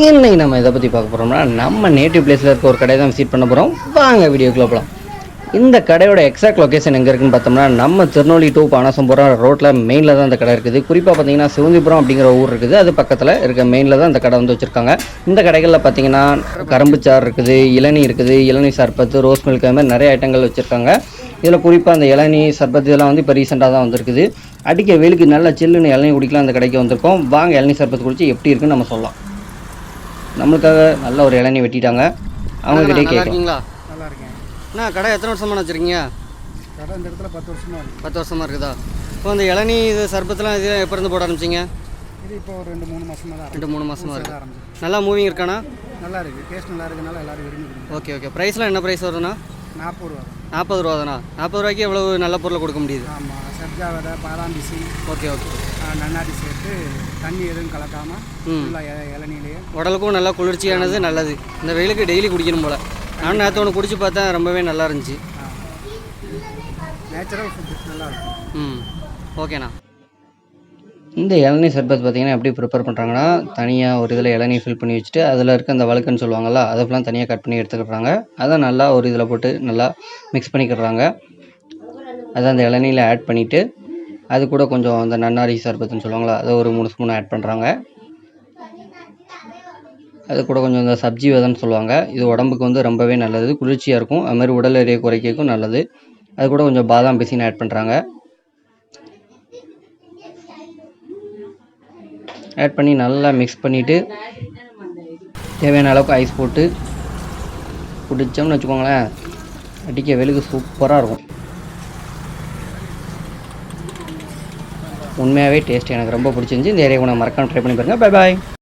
இன்னைக்கு நம்ம இதை பற்றி பார்க்க போகிறோம்னா நம்ம நேட்டிவ் பிளேஸில் இருக்க ஒரு கடை தான் விசிட் பண்ண போகிறோம் வாங்க வீடியோக்குள்ள போகலாம் இந்த கடையோட எக்ஸாக்ட் லொக்கேஷன் எங்கே இருக்குன்னு பார்த்தோம்னா நம்ம திருநெல்வேலி டு பானசம்புரம் ரோட்டில் மெயினில் தான் இந்த கடை இருக்குது. குறிப்பாக பார்த்தீங்கன்னா சிவந்திபுரம் அப்படிங்கிற ஊர் இருக்குது. அது பக்கத்தில் இருக்க மெயினில் தான் இந்த கடை வந்து வச்சுருக்காங்க. இந்த கடைகளில் பார்த்தீங்கன்னா கரும்பு சாறு இருக்குது இளநீ இருக்குது இளநீ சர்பத்து ரோஸ் மில்க் அது மாதிரி நிறைய ஐட்டங்கள் வச்சுருக்காங்க. இதில் குறிப்பாக அந்த இளநீ சர்பத்து இதெல்லாம் வந்து இப்போ ரீசெண்டாக தான் வந்திருக்குது. அடிக்க வெயிலுக்கு நல்ல சில்லுன்னு இளநீ குடிக்கலாம் அந்த கடைக்கு வந்திருக்கோம். வாங்க இளநீ சர்பத்து குடிச்சு எப்படி இருக்குன்னு நம்ம சொல்லலாம். நம்மளுக்காக நல்ல ஒரு இளநீ வெட்டிட்டாங்க. அவங்க கிட்டே நல்லா கேட்கலாம். இருக்கீங்களா? நல்லா இருக்கேன். அண்ணா கடை எத்தனை வருஷமா வச்சுருக்கீங்க? கடை இந்த இடத்துல பத்து வருஷமா இருக்கு. பத்து வருஷமா இருக்குதா? இப்போ இந்த இளநீ இது சர்பத்தெலாம் இது எப்போ இருந்து போட ஆரம்பிச்சிங்க? இது இப்போ ஒரு ரெண்டு மூணு மாசமா தான் ரெண்டு மூணு மாசமா ஆரம்பிச்சு இருக்கு. ஆரம்பிச்சு. நல்லா மூவிங் இருக்காண்ணா? நல்லா இருக்கு. டேஸ்ட் நல்லா இருக்கனால எல்லாரும் விரும்பி கொடுங்க ஓகே ஓகே ப்ரைஸ்லாம் என்ன ப்ரைஸ் வருதுண்ணா? நாற்பது ரூபா. நாற்பது ரூபா தானா நாற்பது ரூபாய்க்கு எவ்வளவு நல்ல பொருளை கொடுக்க முடியுது? ஆமாம் சப்ஜா விதை பாதாம் பிசி. ஓகே ஓகே நன்னாரி சேர்த்து தண்ணி எதுவும் கலக்காம ம். ஃபுல்லாக இளநிலையே. உடலுக்கும் நல்லா குளிர்ச்சியானது நல்லது. இந்த வெயிலுக்கு டெய்லி குடிக்கணும் போல். நானும் நேற்று ஒன்று குடிச்சு பார்த்தேன் ரொம்பவே நல்லா இருந்துச்சு. நேச்சுரல் ஃபுட்டு நல்லா இருக்கும். ம். ஓகேண்ணா இந்த இளநீ சர்பத் பார்த்தீங்கன்னா எப்படி ப்ரிப்பேர் பண்ணுறாங்கன்னா தனியாக ஒரு இதில் இளநீ ஃபில் பண்ணி வச்சுட்டு அதில் இருக்க அந்த வழுக்குன்னு சொல்லுவாங்கள்ல அதை ஃபுல்லாக தனியாக கட் பண்ணி எடுத்துக்கிறாங்க. அதை நல்லா ஒரு இதில் போட்டு நல்லா மிக்ஸ் பண்ணிக்கிறாங்க. அதை அந்த இளநீல ஆட் பண்ணிவிட்டு அது கூட கொஞ்சம் அந்த நன்னாரி சர்பத்துன்னு சொல்லுவாங்களா அதை ஒரு மூணு ஸ்பூன் ஆட் பண்ணுறாங்க அது கூட கொஞ்சம் இந்த சப்ஜி விதைன்னு சொல்லுவாங்க. இது உடம்புக்கு வந்து ரொம்பவே நல்லது குளிர்ச்சியாக இருக்கும். அது மாதிரி உடல் எடையை குறைக்கக்கும் நல்லது. அது கூட கொஞ்சம் பாதாம் பிசின் ஆட் பண்ணுறாங்க ஆட் பண்ணி நல்லா மிக்ஸ் பண்ணிவிட்டு தேவையான அளவுக்கு ஐஸ் போட்டு குடித்தோம்னு வச்சுக்கோங்களேன் அடிக்க வெளுக்கு சூப்பராக இருக்கும். உண்மையாகவே டேஸ்ட் எனக்கு ரொம்ப பிடிச்சிருந்துச்சி. இந்த ஏரியா உணவு மறக்காம ட்ரை பண்ணி பாருங்கள் பை பாய்